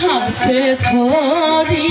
হাতে ধরি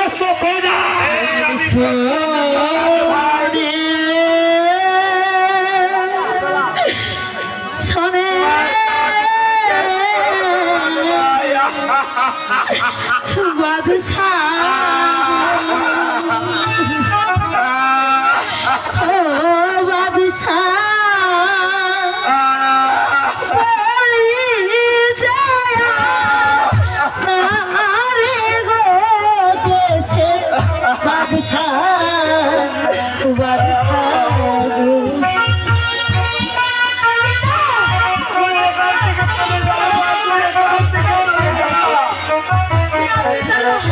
নষ্ট হয়ে যায় বাদশাহ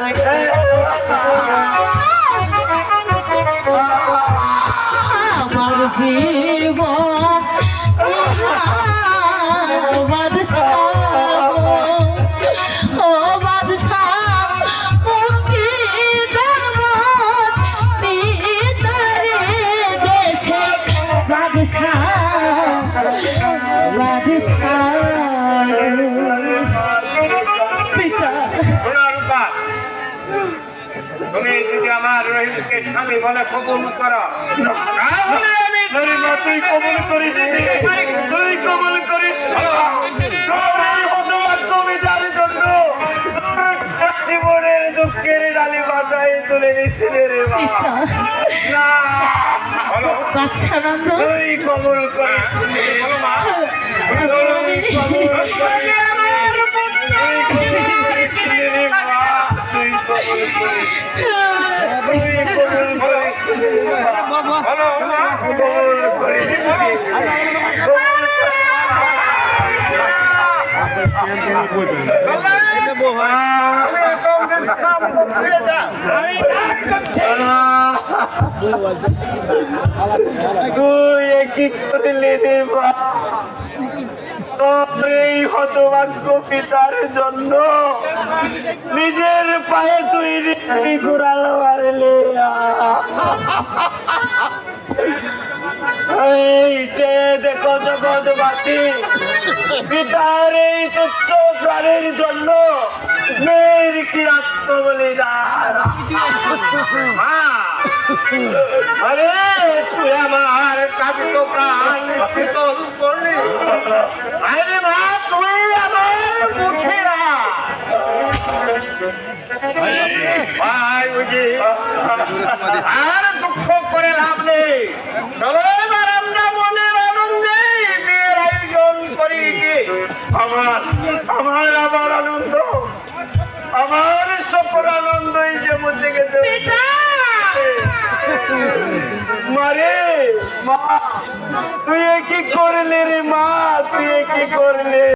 like, that. তুমি যদি আমার রহিমকে স্বামী বলে কবুল করো তাহলে আমি ধরি না। তুই কবুল করিস তুই কবুল করিস জীবনের দুঃখের ডালি মাথায় তুলে নিছিলে রে তুই কবুল করিস এই হতভাগ্য পিতার জন্য নিজের পায়ে তুই রিক্তি ঘুরাল মারলে এই যে দেখো জগৎবাসী পিতার এই তুচ্ছ প্রাণের জন্য মেয়ের কি আত্মবলিদান মা আরে তুই আমার কাছে তো প্রাণ শীতল করলি। আরে মা তুই আমার মুখেরা। ভাই বুঝি আর দুঃখ করে লাভ নেই। চলো। আমার আমার আমার আনন্দ আমার সকল আনন্দ এই যে মুছে গেছে। মারে মা তুই কি করলে রে মা? তুই কি করলে?